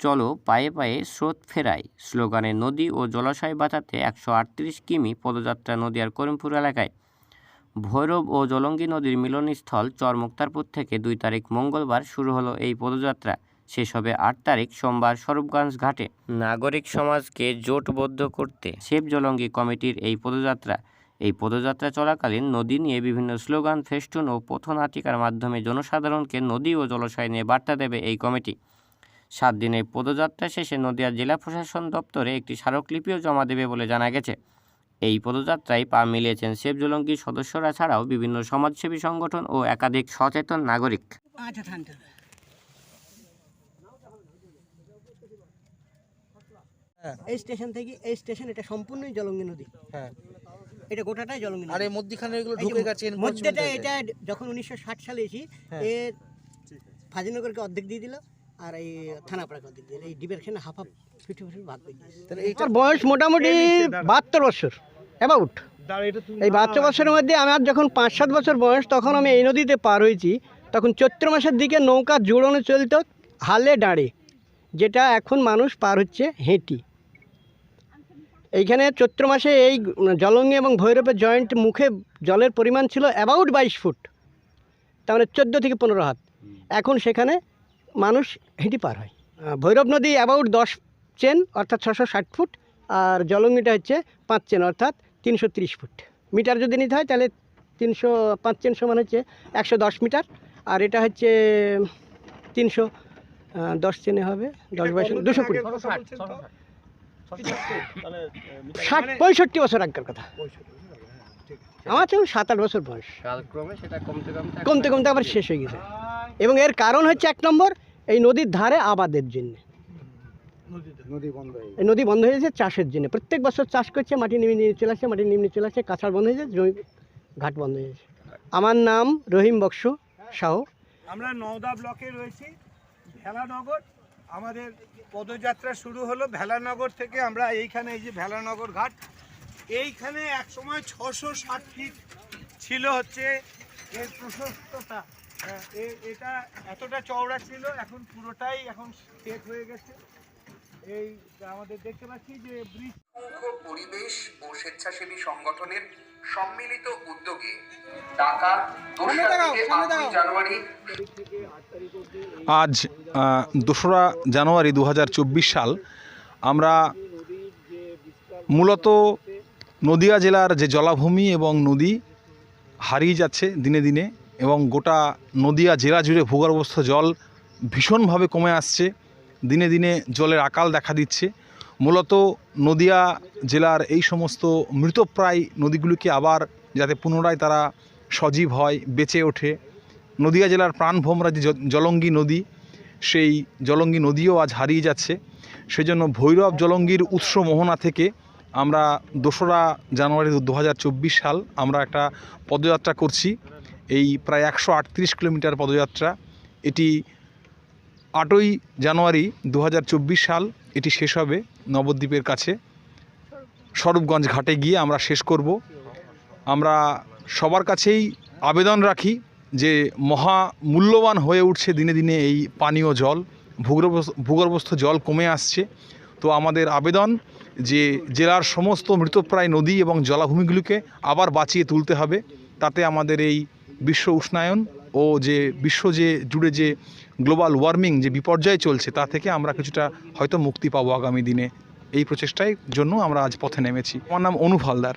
চলো পায়ে পায়ে স্রোত ফেরাই। স্লোগানে নদী ও জলাশয় বাঁচাতে একশো আটত্রিশ কিমি পদযাত্রা নদীয়ার করিমপুর এলাকায়। ভৈরব ও জলঙ্গি নদীর মিলনস্থল চর মুক্তারপুর থেকে দুই তারিখ মঙ্গলবার শুরু হলো এই পদযাত্রা। শেষ হবে আট তারিখ সোমবার স্বরূপগঞ্জ ঘাটে। নাগরিক সমাজকে জোটবদ্ধ করতে সেভ জলঙ্গি কমিটির এই পদযাত্রা। এই পদযাত্রা চলাকালীন নদী নিয়ে বিভিন্ন স্লোগান, ফেস্টুন ও পথনাটিকার মাধ্যমে জনসাধারণকে নদী ও জলাশয় নিয়ে বার্তা দেবে এই কমিটি। সাত দিনের পদযাত্রা শেষে নদিয়া জেলা প্রশাসন দপ্তরে একটি স্মারকলিপিও জমা দেবে বলে জানা গেছে। এই পদযাত্রায় পা মিলিয়েছেন সেভ জলঙ্গির সদস্যরা ছাড়াও বিভিন্ন সমাজসেবী সংগঠন ও একাধিক সচেতন নাগরিক। আচ্ছা। এই স্টেশন থেকে এই স্টেশন এটা সম্পূর্ণই জলঙ্গি নদী। হ্যাঁ। এটা গোটাটাই জলঙ্গি আর এই মধ্যিখানে এগুলো ঢুকে গেছে মধ্যেটা এটা যখন উনিশশো ষাট সালে এসি হ্যাঁ। এ ফাজিনগরকে অর্ধেক দিয়ে দিল। আর এই থানাপাড়াকে অর্ধেক দিয়ে এই ডিবের খেনে হাফ হাফ ফিফটি ফিফটি ভাগ করে দিয়েছে তাহলে এইটা আমার বয়স মোটামুটি বাহাত্তর বছর অ্যাবাউট এই বাহাত্তর বছরের মধ্যে আমার যখন পাঁচ সাত বছর বয়স তখন আমি এই নদীতে পার হয়েছি তখন চৈত্র মাসের দিকে নৌকা জোড়ানো চলতো হালে দাঁড়ে যেটা এখন মানুষ পার হচ্ছে হেঁটি। এইখানে চৈত্র মাসে এই জলঙ্গি এবং ভৈরবের জয়েন্ট মুখে জলের পরিমাণ ছিল অ্যাবাউট বাইশ ফুট তার মানে চোদ্দ থেকে পনেরো হাত। এখন সেখানে মানুষ হেঁটে পার হয়। ভৈরব নদী অ্যাবাউট দশ চেন অর্থাৎ ছশো ষাট ফুট আর জলঙ্গিটা হচ্ছে পাঁচ চেন অর্থাৎ তিনশো তিরিশ ফুট। মিটার যদি নিতে হয় তাহলে তিনশো পাঁচ চেন সমান হচ্ছে একশো দশ মিটার আর এটা হচ্ছে তিনশো দশ চেনে হবে দশ বাইশ দুশো কুড়ি। ষাট পঁয়ষট্টি বছর আগের কথা। আমার তখন সাত আট বছর বয়স। কালক্রমে সেটা কমতে কমতে কমতে কমতে আবার শেষ হয়ে গেছে। এবং এর কারণ হচ্ছে এক নম্বর এই নদীর ধারে আবাদের জন্য নদী বন্ধ হয়ে এই নদী বন্ধ হয়ে গেছে চাষের জন্য প্রত্যেক বছর চাষ করছে মাটি নেমে নিয়ে চলে আসছে মাটি নেমে নিয়ে চলে আসছে কাছাড় বন্ধ হয়ে যাচ্ছে জমি ঘাট বন্ধ হয়ে যাচ্ছে আমার নাম রহিম বক্স শাহ। আমরা নওদা ব্লকে রয়েছি ভেলানগর। আমাদের পদযাত্রা শুরু হলো ভেলানগর থেকে। আমরা এইখানে এই যে ভেলানগর ঘাট এইখানে এক সময় ছশো ষাট ফিট ছিল হচ্ছে এর প্রশস্ততা। এটা এতটা চওড়া ছিল এখন পুরোটাই এখন সেট হয়ে গেছে। এই আমাদের দেখতে পাচ্ছি যে ব্রিজ পরিবেশ ও স্বেচ্ছাসেবী সংগঠনের সম্মিলিত উদ্যোগে ঢাকা জানুয়ারি আজ দোসরা জানুয়ারি দু হাজার চব্বিশ সাল আমরা মূলত নদিয়া জেলার যে জলাভূমি এবং নদী হারিয়ে যাচ্ছে দিনে দিনে এবং গোটা নদিয়া জেলা জুড়ে ভূগর্ভস্থ জল ভীষণভাবে কমে আসছে। দিনে দিনে জলের আকাল দেখা দিচ্ছে। মূলত নদিয়া জেলার এই সমস্ত মৃতপ্রায় নদীগুলিকে আবার যাতে পুনরায় তারা সজীব হয়, বেঁচে ওঠে। নদিয়া জেলার প্রাণভোমরা যে জলঙ্গি নদী, সেই জলঙ্গি নদীও আজ হারিয়ে যাচ্ছে। সেজন্য ভৈরব জলঙ্গির উৎস মোহনা থেকে আমরা দোসরা জানুয়ারি দু হাজার চব্বিশ সাল আমরা একটা পদযাত্রা করছি। এই প্রায় একশো আটত্রিশ কিলোমিটার পদযাত্রা। এটি আটই জানুয়ারি দু হাজার চব্বিশ সাল, এটি শেষ হবে নবদ্বীপের কাছে। স্বরূপগঞ্জ ঘাটে গিয়ে আমরা শেষ করব। আমরা সবার কাছেই আবেদন রাখি যে মহা মূল্যবান হয়ে উঠছে দিনে দিনে এই পানীয় জল। ভূগর্ভস্থ ভূগর্ভস্থ জল কমে আসছে। তো আমাদের আবেদন যে জেলার সমস্ত মৃতপ্রায় নদী এবং জলাভূমিগুলিকে আবার বাঁচিয়ে তুলতে হবে। তাতে আমাদের এই বিশ্ব উষ্ণায়ন ও যে বিশ্ব যে জুড়ে যে গ্লোবাল ওয়ার্মিং যে বিপর্যয় চলছে, তা থেকে আমরা কিছুটা হয়তো মুক্তি পাবো আগামী দিনে। এই প্রচেষ্টায় জন্য আমরা আজ পথে নেমেছি। আমার নাম অনু হালদার